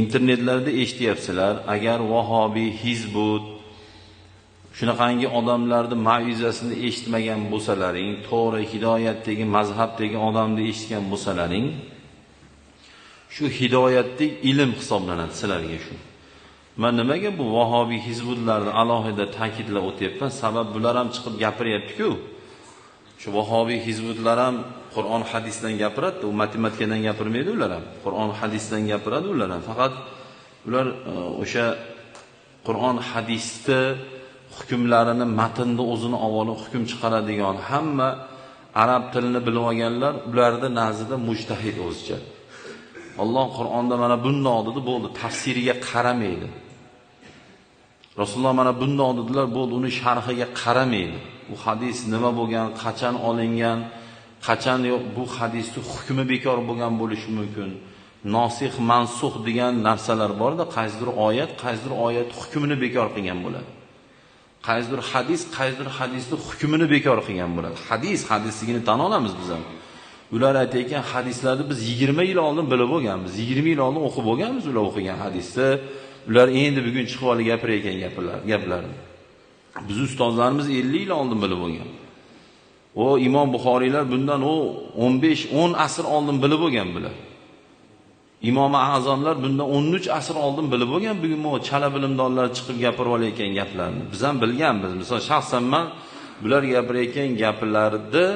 internetlarda eshityapsizlar agar vahobiy hizbut shunaqangi odamlarni ma'izasini eshitmagan bo'lsalaring to'g'ri hidoyatdagi mazhabdagi odamni eshitgan bo'lsalaring shu hidoyatdek ilm hisoblanadi sizlarga shu. Man nimaga bu vahobiy hizbutlarni alohida ta'kidlab o'tyapman? Sabab bular ham chiqib gapiryaptiku. Shu vahobiy hizbutlar ham qur'on hadisdan gapiradida u matematikadan gapirmaydi ular ham. Qur'on hadisdan gapiradi ular ham. Faqat ular e, o'sha qur'on hadisni hukmlarini matnni o'zini avvalo hukm chiqaradigan hamma arab tilini bilib olganlar ularni nazdida mujtahid o'zicha. Alloh qur'onda mana bundoq dedi bo'ldi. Tafsiriga qaramaydi. Rasululloh mana bundoq dedilar bo'ldi uni sharhiga qaramaydi. U hadis nima bo'lgan qachon olingan qachon yo'q bu hadisni hukmi bekor bo'lgan bo'lishi mumkin. Nosih mansux degan narsalar borda qaysidir oyat qaysidir oyat hukmini bekor qilgan bo'ladi. Qaysidir hadis qaysidir hadisni hukmini bekor qilgan bo'ladi. Hadis hadisligini tan olamiz biz ham. Ular aytayotgan hadislarni biz yigirma yil oldin bilib bo'lganmiz yigirma yil oldin o'qib bo'lganmiz ular o'qigan hadisni. Ular endi bugun chiqib olib gapirayotgan gaplar gaplarni. Bizni ustozlarimiz ellik yil oldin bilib bo'lgan o imom buxoriylar bundan u o'n besh o'n asr oldin bilib bo'lgan bular. Imom azomlar bundan o'n uch asr oldin bilib bo'lgan bugun bu chala bilimdonlar chiqib gapirib olayotgan gaplarni. Biz ham bilganmiz. Misol shaxsan man bular gapirayotgan gaplarni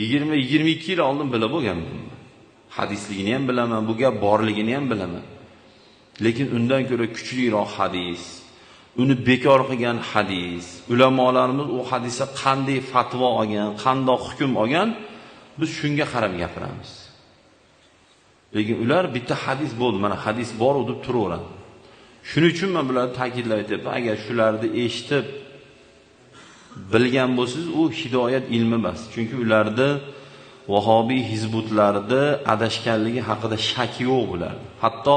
yigirma yigirma ikki yil oldin bilib bo'lganman hadisligini ham bilaman bu gap borligini ham bilaman. Lekin undan ko'ra kuchliroq hadis uni bekor qilgan hadis ulamolarimiz u hadisga qanday fatvo olgan qandoq hukm olgan biz shunga qarab gapiramiz. Lekin ular bitta hadis bo'ldi mana hadis bor deb turaveradi. Shuning uchun man bularni ta'kidlab aytyapman agar shularni eshitib bilgan bo'lsangiz u hidoyat ilmi emas. Chunki ularni vahobiy hizbutlarni adashganligi haqida shak yo'q bularni hatto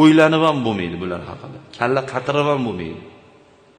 o'ylanib ham bo'lmaydi bular haqida. Kalla qatirib ham bo'lmaydi